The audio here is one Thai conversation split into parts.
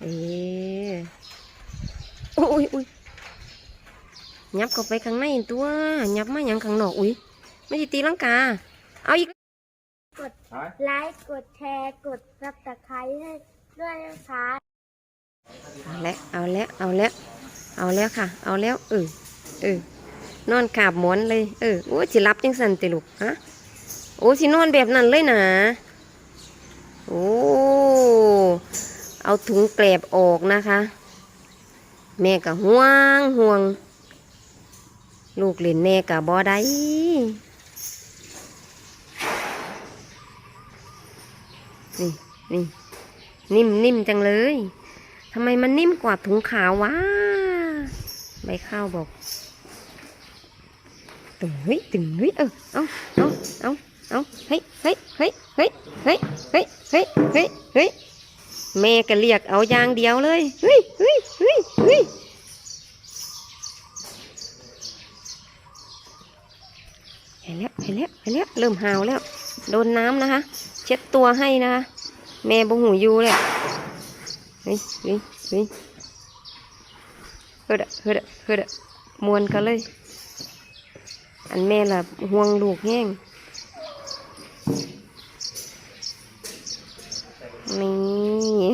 เอ๊ะอุ้ยอุ้ยยับเข้าไปข้างในตัวยับมาอย่างข้างนอกอุ้ยไม่ใช่ตีลังกา เอาอีกไลค์ กดแชร์ กดซับสไครต์ให้ด้วยนะคะเอาแล้วเอาแล้วเอาแล้วเอาแล้วค่ะ เอาแล้วเออเออนอนขาบหมอนเลยเออโอ้สิรับจังสันติลูกฮะโอ้สินอนแบบนั้นเลยนะโอ้ เอาถุงแกลบออกนะคะ แม่ก็ห่วงห่วง ลูกเล่นแม่ก็บ่ได้นี่นี่นิ่มนิ่มจังเลยทำไมมันนิ่มกว่าถุงขาววะใบข้าวบอกตึงเฮ้ยตึงเฮ้ยเออเอาเอาเอาเอาเฮ้ยเฮ้ยเฮ้ยเฮ้ยเฮ้ยเฮ้ยเฮ้ยเฮ้ยเฮ้ย แม่ก็เรียกเอาอย่างเดียวเลยเฮ้ยเฮ้ยเฮ้ยเฮ้ยเห็นแล้วเห็นแล้วเห็นแล้วเริ่มหาวแล้ว โดนน้ำนะคะ เช็ดตัวให้นะคะแม่บงหูอยูเลยเฮ้ยเฮ้ยเฮ้ยเฮ้ยเฮ้ยเฮ้ยมวนกันเลย อันแม่ล่ะห่วงลูกแห้ง นี่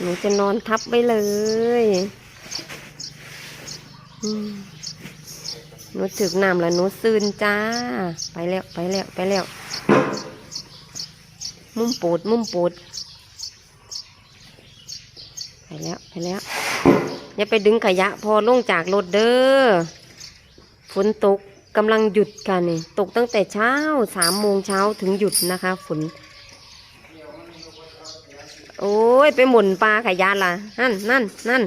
หนูจะนอนทับไว้เลยหนูถึกน้ำแล้วหนูซื่นจ้า ไปแล้วไปแล้วไปแล้ว มุ่มปูดมุ่มปูด ไปแล้วไปแล้ว อย่าไปดึงขยะพอลงจากรถเด้อ ฝนตกกำลังหยุดกันนี่ ตกตั้งแต่เช้าสามโมงเช้าถึงหยุดนะคะ ฝน โอ้ย ไปหมุนปลาขยะล่ะ นั่นนั่นนั่น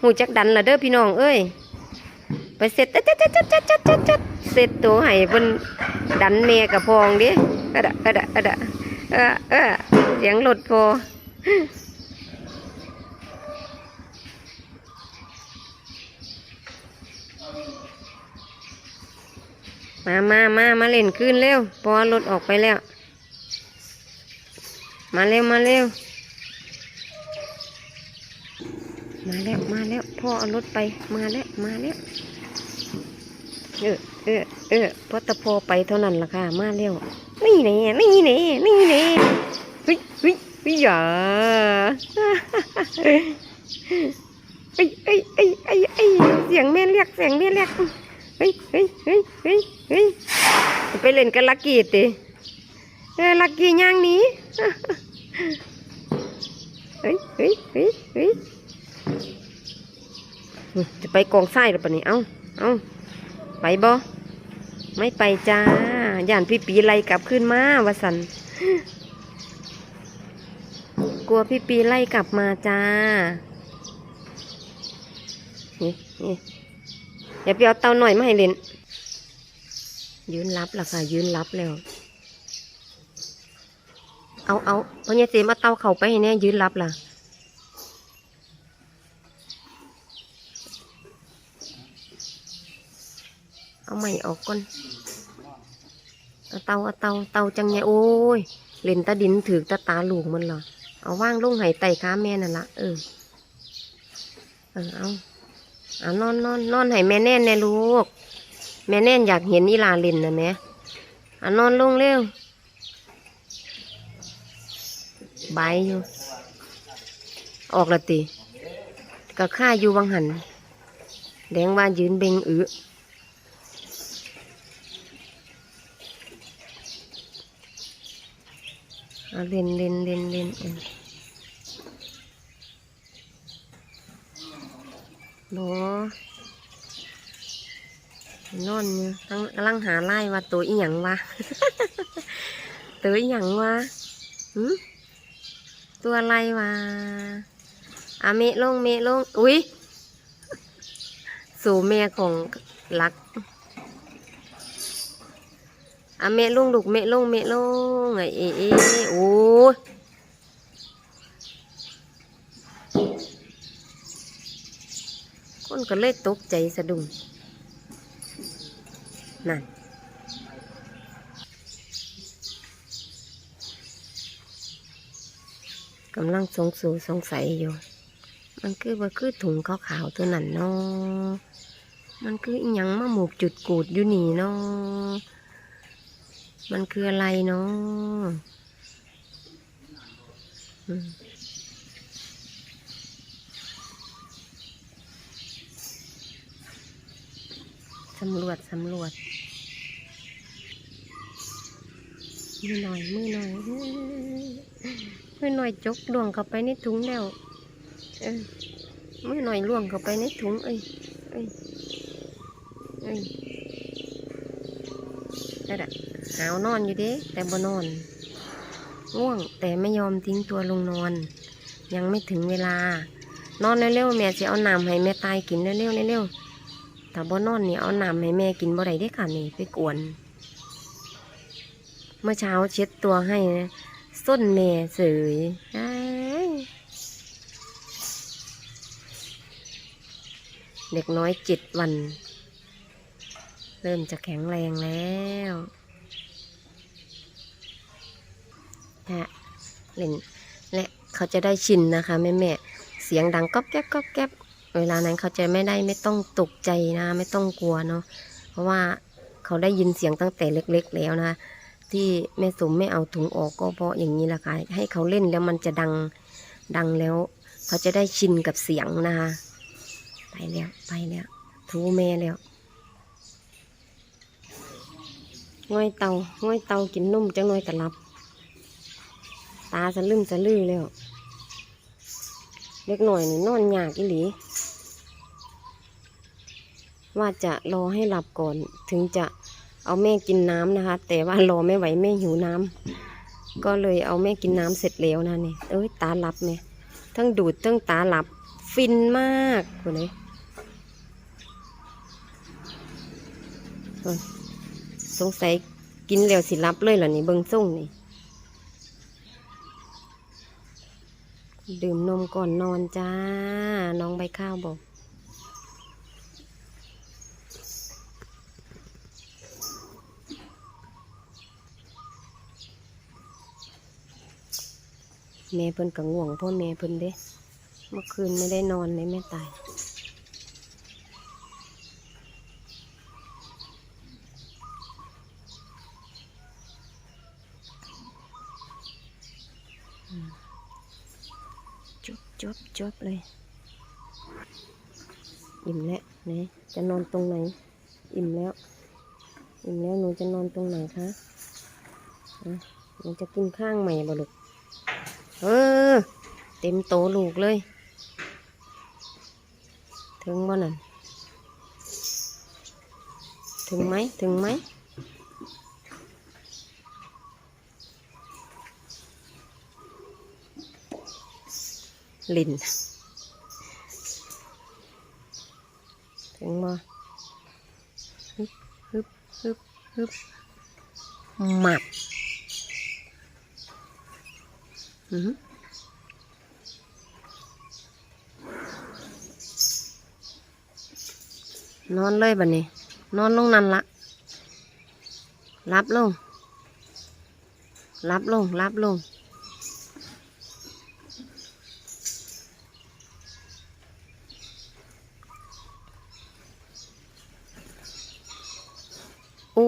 หูจักดันละเด้อพี่น้องเอ้ย ไปเสร็จจัดจัดจัดจัดจัดจัดจัดเสร็จตัวให้เพิ่นดันแม่กับพองดิอะดะอะดะอะดะเออเออเสียงรถพอมามามามาเล่นขึ้นเร็ว พอรถออกไปแล้ว มาเร็ว มาเร็ว มาแล้วมาแล้วพ่อเอารถไปมาแล้วมาแล้วเออเออเออพอตะพอไปเท่านั้นล่ะค่ะ มาเร็วนี่แน่นี่แน่นี่แน่เฮ้ยเฮ้ยเฮ้ยอย่าเฮ้ยเฮ้ยเฮ้ยเฮ้ยเฮ้ยเสียงแม่เรียกเสียงแม่เรียกเฮ้ยเฮ้ยเฮ้ยเฮ้ยเฮ้ยไปเล่นกับลักกี้ติเออลักกี้ย่างนี้เฮ้ยเฮ้ยเฮ้ยเฮ้ย จะไปกองไส้หรือปะนี่เอ้าเอ้าไปบ่ไม่ไปจ้าย่านพี่ปีไล่กลับขึ้นมาวสันกลัวพี่ปีไล่กลับมาจ้านี่นี่อย่าไปเอาเตาหน่อยมาให้เล่นยืนรับล่ะค่ะยืนรับแล้ว เอาเอาพญาเจมเอาเตาเข่าไปให้แน่ยืนรับล่ะ เอาใหม่ออกก่อนเอาเตาเอาเตาเตาจังไงโอ้ยเล่นตาดินถือตาตาลูกมันเหรอเอาว่างลงไหไต่ขาแม่นั่นละเออเออเอาเอานอนนอนนอนให้แม่แน่นแน่ลูก แม่แน่นอยากเห็นอีลาเล่นนะแม่เอานอนลงเร็วบายอยู่ ออกละติก็ข้าอยู่วังหันแดงว่ายืนเบงอือ เล่นเล่นเล่นเล่นเออบนอนอยู่ตั้งกำลังหาไล่ว่าตัวอีหยังวะตัวอีหยังวะหืมตัวอะไรวะอาเมะลงเมะลง อุ้ยสู่แม่ของรัก อาเมะลงลูกเมะลงเมะลงไอเอเอโอ้ยคนก็เลยตกใจสะดุ้งนั่นกำลังสงสูสงสัยอยู่ มันคือว่าคือถุงขาวๆตัวนั้นเนาะมันคืออิหยังมาหมูกจุดกูดอยู่นี่เนาะ มันคืออะไรเนาะสำรวจ สำรวจ มือหน่อย มือหน่อยเอ้ยมือหน่อยจกล่วงเข้าไปในถุงแล้วเออมือหน่อยล่วงเข้าไปในถุง เอ้ย เอ้ย เอ้ยนั่นแหละ หาวนอนอยู่เด้แต่บ่นอนง่วงแต่ไม่ยอมทิ้งตัวลงนอน ยังไม่ถึงเวลา นอนเร็วๆแม่จะเอาน้ำให้แม่ตายกินเร็วๆเร็วๆถ้าบ่นอนนี่เอาน้ำให้แม่กินบ่ได้เด้อค่ะนี่ไปกวน เมื่อเช้าเช็ดตัวให้นะส้นแม่เสยอ้ายเด็กน้อยเจ็ดวัน เริ่มจะแข็งแรงแล้ว ฮะเล่นและเขาจะได้ชินนะคะแม่แม่ๆเสียงดังก๊อบแก๊บก๊อบแก๊บเวลานั้นเขาจะไม่ได้ไม่ต้องตกใจนะ ไม่ต้องกลัวเนาะเพราะว่าเขาได้ยินเสียงตั้งแต่เล็ก ๆ แล้วนะ ที่แม่สมไม่เอาถุงออกก็เพราะอย่างนี้แหละค่ะให้เขาเล่นแล้วมันจะดังดังแล้ว เขาจะได้ชินกับเสียงนะคะ ไปแล้วไปแล้วทูแม่แล้วง่อยเตาง่อยเตากินนุ่มจังง่อยกระลับ ตาสะลึมสะลือแล้วเล็กหน่อยนี่นอนยากอีหลี ว่าจะรอให้หลับก่อน ถึงจะเอาแม่กินน้ำนะคะ แต่ว่ารอไม่ไหวแม่หิวน้ำก็เลยเอาแม่กินน้ำเสร็จแล้วนะนี่เอ้ยตาหลับไหมทั้งดูดทั้งตาหลับฟินมากคนนี้โอ้ยสงสัยกินแล้วสิรับเลยเหรอนี่เบิงส่งนี่ ดื่มนมก่อนนอนจ้า น้องใบข้าวบอก แม่เพิ่นกังวงพ่อแม่เพิ่นเด้ เมื่อคืนไม่ได้นอนเลยแม่ตาย จบจบเลย อิ่มแล้วไหนจะนอนตรงไหน อิ่มแล้ว อิ่มแล้วหนูจะนอนตรงไหนคะอะหนูจะกินข้างใหม่บ่ลูกเออ เต็มโตลูกเลย ถึงบ่นั่นถึงไหมถึงไหม ลินถึงบ่ฮึบฮึบฮึบฮึบหมัดอือหือนอนเลยบัดนี้ นอนลงนั่นละรับลงรับลงรับลง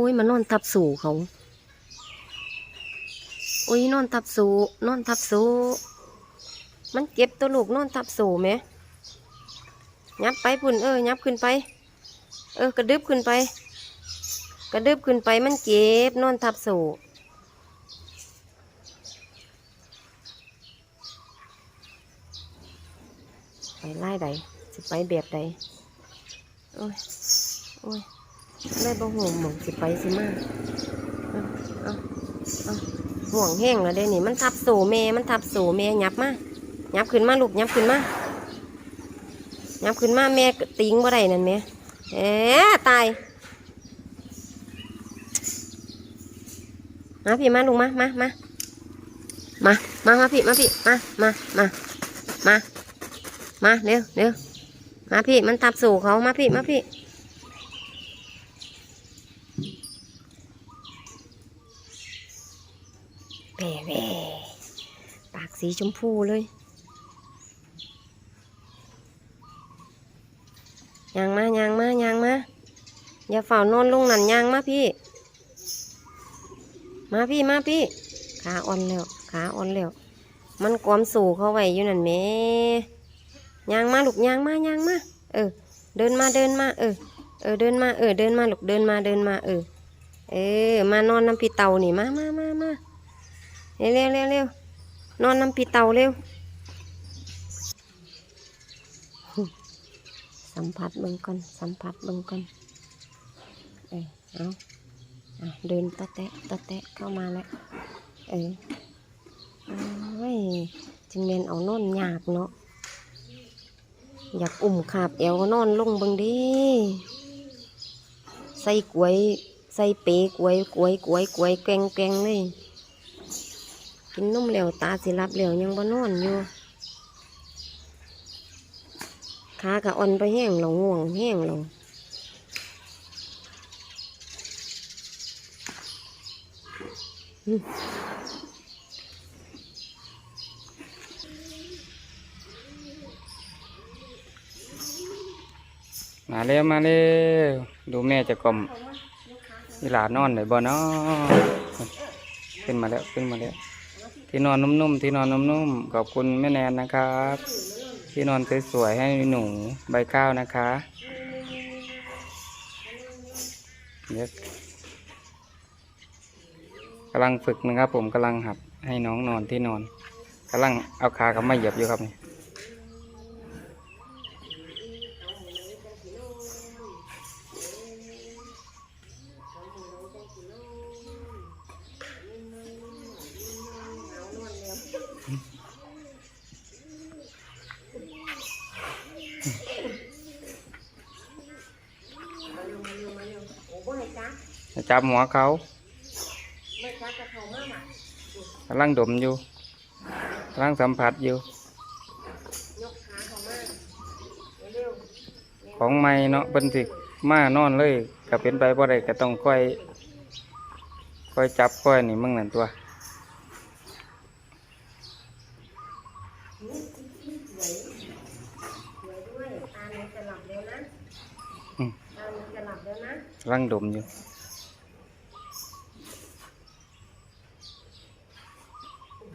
ยมันนอนทับสู่เขาโอ้ยนอนทับสูนอนทับสูมันเก็บตัวลูกนอนทับสูไหมยับไปพุ่นเออยับขึ้นไป เออกระดึบขึ้นไป กระดึบขึ้นไปมันเก็บนอนทับสูไปไล่ใดสิไปแบบใดโอ้ยโอ้ย เลยบ่ห่วงหมองสิไปสิมาเอาเอาเอาห่วงแห้งแล้วเด้นี่ มันทับสู่เมมันทับสู่เมยับมายับขึ้นมาลูกยับขึ้นมายับขึ้นมาแม่ติ้งบ่ได้นั่นแม่เอ๊ตายมาพี่มาลุงมามามามามามาพี่มาพี่มามามามามาเร็วเร็วมาพี่มันทับสู่เขามาพี่มาพี่ แว่แว่ปากสีชมพูเลยยางมายางมายางมาอย่าเฝ้านอนลงนั่นยางมาพี่ มาพี่มาพี่ ขาอ่อนแล้วขาอ่อนแล้วมันความสู่เขาไว้อยู่นั่นแม่ยางมาลูกยางมายางมาเออ เดินมาเดินมา เออ เออเดินมาเออเดินมาลูกเดินมาเดินมาเออ เออ มานอนน้ำพี่เต่านี่มามามามา เร็วเร็วเร็วนอนน้ำพี่เตาเร็ว สัมผัสเบิ่งก่อน สัมผัสเบิ่งก่อน เออเอาเดินตะแตะตะแตะเข้ามาแล้ว เออโอ้ยจึงเมนเอานอนยากเนาะ อยากอุ่มขาบเอวนอนลงบิ่งดิใส่กล้วย ใส่เป๊กล้วยกล้วยกล้วยกล้วยแกงแกงเลย กินนมแล้วตาสิรับแล้วยังบ่นอนอยู่ขากะอ่อนไปแห้งเราง่วงแห้งเราอืมาเร็วมาเร็วดูแม่จะกลมอีหลานอนได้บ่นาะขึ้นมาแล้วขึ้นมาแล้ว ที่นอนนุ่มๆที่นอนนุ่มๆขอบคุณแม่แนนนะครับ ที่นอนสวยๆให้หนูใบข้าวนะคะเดี๋ยวกำลังฝึกนะครับผมกำลังหัดให้น้องนอนที่นอนกำลังเอาขากับมาเหยียบอยู่ครับนี่ จับหัวเขากำลังดมอยู่กำลังสัมผัสอยู่ ของไม่เนาะเป็นสิมานอนเลยก็เป็นไปบ่ได้ก็ต้องค่อย ค่อยจับค่อยนี่มึงนั่นตัว ด้วยตาหนูจะหลับแล้วนะอืมตาหนูจะหลับแล้วนะกำลังดมอยู่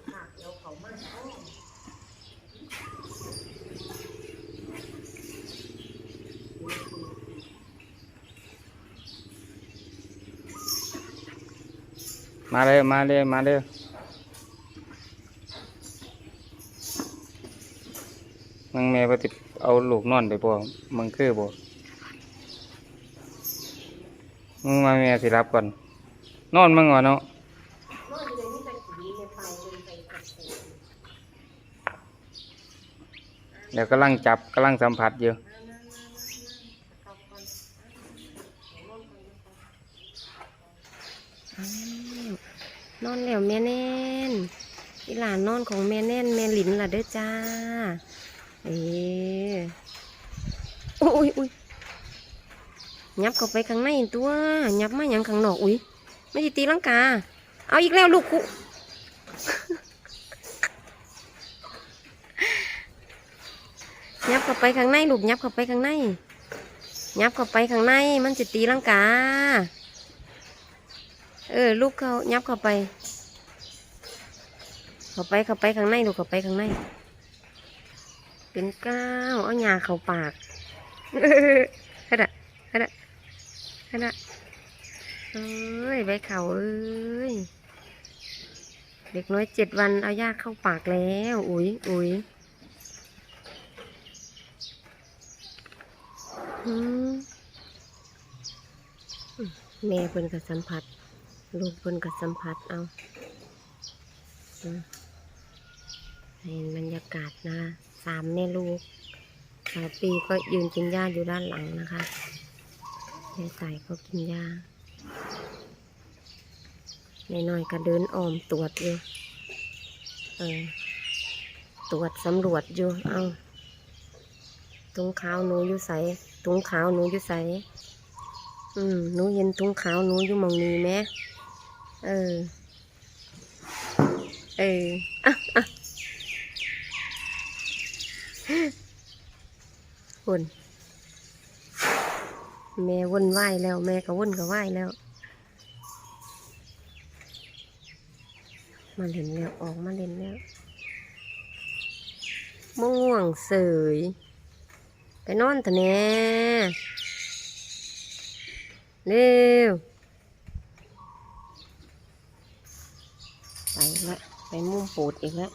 ขาเดี๋ยวเขามาเอามาเลยมาเลยมาเลย มึงแม่ปฏิเอาลูกนอนไปบ่มึงคือบ่มึงมาแม่สิรับก่อน นอนมึงก่อนเนาะเป่าเป็นไปกับเสียงเดี๋ยวกำลังจับกำลังสัมผัสอยู่นอนแล้วแม่แน่นอีหลานนอนของแม่แน่นแม่หลินล่ะเด้อจ้า เอ๋อุ้ยอุ้ยยับเข้าไปข้างในตัวยับมาอย่างข้างนอก อุ้ยไม่ใช่ตีลังกา เอาอีกแล้วลูกคุยับเข้าไปข้างในลูกยับเข้าไปข้างในยับเข้าไปข้างใน มันจะตีลังกา เออ ลูกเขายับเข้าไป เข้าไปเข้าไปข้างในลูกเข้าไปข้างใน เป็นก้าวเอาหยาเข้าปากขนาดขนาดขนาดเอ้ยใบเข่าเอ้ยเด็กน้อยเจ็ดวันเอายาเข้าปากแล้ว อุ้ยอุ้ยแม่เพิ่นกับสัมผัส ลูกเพิ่นกับสัมผัสเอาเห็นบรรยากาศนะ สามแม่ลูกสาวปีก็ยืนกินหญ้าอยู่ด้านหลังนะคะยายสายก็กินหญ้าในน้อยๆก็เดินอ้อมตรวจอยู่เออตรวจสำรวจอยู่ เอาถุงขาวหนูอยู่ใสถุงขาวหนูอยู่ใสอืมหนูเห็นถุงขาวหนูอยู่มองนี้ไหมเออ เอออะอะ วนแม่วนไหวแล้ว แม่ก็วุ่นก็ไหวแล้ว มาเล่นแล้วออกมาเล่นแล้วมะง่วงเสยไปนอนแต่แน่เร็วไปละไปมุมปูดอีกแล้ว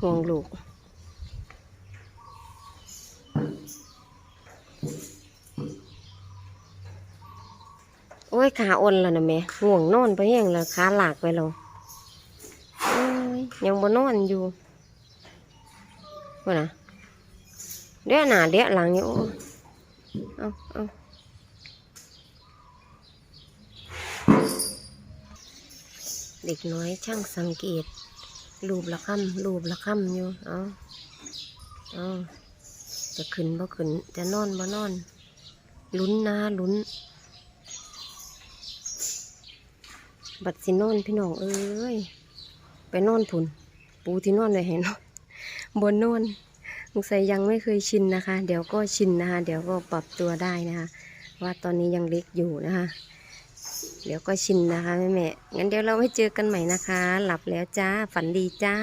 ห่วงลูก โอ้ย ขาอ่อนแล้วนะแม่ห่วงนอนไปยังละขาหลากไปแล้วยยังบ่นอนอยู่ว่านะเดี๋ยวหนาเดี๋ยวหลังอยู่เอาเอาเด็กน้อยช่างสังเกต รูปละคำรูปละคำอยู่ เอาเอาจะขึ้นบ่ขึ้น จะนอนบ่นอน ลุ้นนะลุ้น บัดสินอนพี่น้องเอ้ย ไปนอนผุน ปูที่นอนเลยเห็นบนนอนสงสัยยังไม่เคยชินนะคะ เดี๋ยวก็ชินนะคะ เดี๋ยวก็ปรับตัวได้นะคะ ว่าตอนนี้ยังเล็กอยู่นะคะ เดี๋ยวก็ชินนะคะแม่แม่งั้นเดี๋ยวเราไว้เจอกันใหม่นะคะ หลับแล้วจ้า ฝันดีจ้า